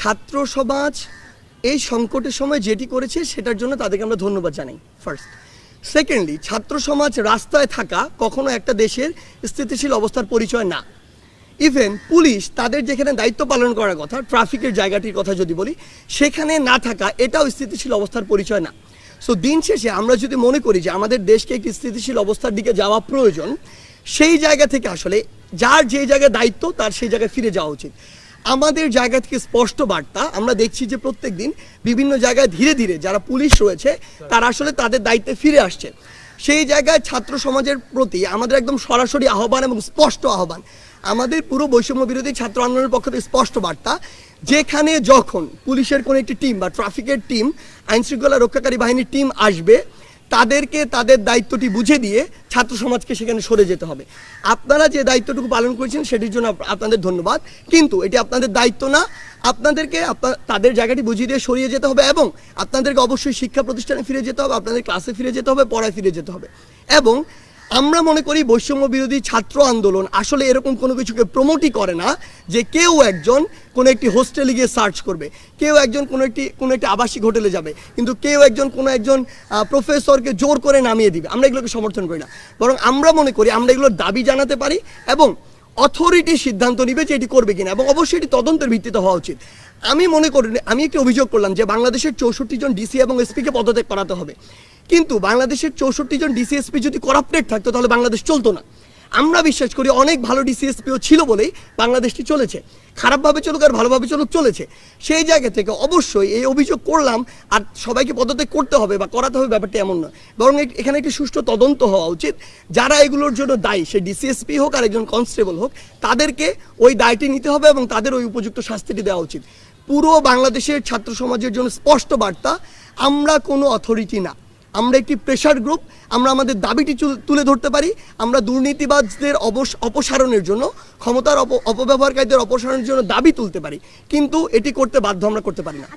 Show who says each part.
Speaker 1: ছাত্র সমাজ এই সংকটের সময় যেটি করেছে সেটার জন্য তাদেরকে আমরা ধন্যবাদ জানাই ফার্স্ট সেকেন্ডলি ছাত্র সমাজ রাস্তায় থাকা কখনো একটা দেশের স্থিতিশীল অবস্থার পরিচয় না। ইভেন পুলিশ তাদের যেখানে দায়িত্ব পালন করার কথা ট্রাফিকের জায়গাটির কথা যদি বলি, সেখানে না থাকা এটাও স্থিতিশীল অবস্থার পরিচয় না। সো দিন শেষে আমরা যদি মনে করি যে আমাদের দেশকে একটি স্থিতিশীল অবস্থার দিকে যাওয়া প্রয়োজন, সেই জায়গা থেকে আসলে যার যে জায়গায় দায়িত্ব, তার সেই জায়গায় ফিরে যাওয়া উচিত। আমাদের জায়গা থেকে স্পষ্ট বার্তা, আমরা দেখছি যে প্রত্যেক দিন বিভিন্ন জায়গায় ধীরে ধীরে যারা পুলিশ রয়েছে, তারা আসলে তাদের দায়িত্বে ফিরে আসছে। সেই জায়গায় ছাত্র সমাজের প্রতি আমাদের একদম সরাসরি আহ্বান এবং স্পষ্ট আহ্বান। আমাদের পুরো বৈষম্য বিরোধী ছাত্র আন্দোলনের পক্ষ থেকে স্পষ্ট বার্তা, যেখানে যখন পুলিশের কোনো একটি টিম বা ট্রাফিকের টিম, আইনশৃঙ্খলা রক্ষাকারী বাহিনীর টিম আসবে, তাদেরকে তাদের দায়িত্বটি বুঝে দিয়ে ছাত্র সমাজকে সেখানে সরে যেতে হবে। আপনারা যে দায়িত্বটুকু পালন করেছেন, সেটির জন্য আপনাদের ধন্যবাদ। কিন্তু এটি আপনাদের দায়িত্ব না। আপনাদেরকে আপনার তাদের জায়গাটি বুঝিয়ে দিয়ে সরিয়ে যেতে হবে এবং আপনাদেরকে অবশ্যই শিক্ষা প্রতিষ্ঠানে ফিরে যেতে হবে, আপনাদের ক্লাসে ফিরে যেতে হবে, পড়ায় ফিরে যেতে হবে। এবং আমরা মনে করি বৈষম্য বিরোধী ছাত্র আন্দোলন আসলে এরকম কোনো কিছুকে প্রমোটই করে না যে কেউ একজন কোনো একটি হোস্টেলে গিয়ে সার্চ করবে, কেউ একজন কোনো একটি কোনো একটি আবাসিক হোটেলে যাবে, কিন্তু কেউ একজন কোনো একজন প্রফেসরকে জোর করে নামিয়ে দিবে। আমরা এগুলোকে সমর্থন করি না। বরং আমরা মনে করি আমরা এগুলোর দাবি জানাতে পারি এবং অথরিটি সিদ্ধান্ত নিবে যে এটি করবে কিনা এবং অবশ্যই এটি তদন্তের ভিত্তিতে হওয়া উচিত। আমি মনে করি আমি একটি অভিযোগ করলাম যে বাংলাদেশের চৌষট্টি জন ডিসি এবং এসপিকে পদত্যাগ করাতে হবে। কিন্তু বাংলাদেশের চৌষট্টি জন ডিসি এসপি যদি করাপ্টেড থাকতো তাহলে বাংলাদেশ চলতো না। আমরা বিশ্বাস করি অনেক ভালো ডিসিএসপিও ছিল বলেই বাংলাদেশটি চলেছে। খারাপভাবে চলুক আর ভালোভাবে চলুক চলেছে। সেই জায়গা থেকে অবশ্যই এই অভিযোগ করলাম আর সবাইকে পদত্যাগ করতে হবে বা করাতে হবে ব্যাপারটা এমন নয়। বরং এখানে একটি সুষ্ঠু তদন্ত হওয়া উচিত। যারা এগুলোর জন্য দায়ী, সে ডিসিএসপি হোক আর একজন কনস্টেবল হোক, তাদেরকে ওই দায়টি নিতে হবে এবং তাদের ওই উপযুক্ত শাস্তিটি দেওয়া উচিত। পুরো বাংলাদেশের ছাত্র সমাজের জন্য স্পষ্ট বার্তা, আমরা কোনো অথরিটি না। আমরা একটি প্রেশার গ্রুপ আমরা আমাদের দাবিটি তুলে ধরতে পারি, আমরা দুর্নীতিবাজদের অপসারণের জন্য, ক্ষমতার অপ, অপব্যবহারকারীদের অপসারণের জন্য দাবি তুলতে পারি। কিন্তু এটি করতে বাধ্য আমরা করতে পারি না।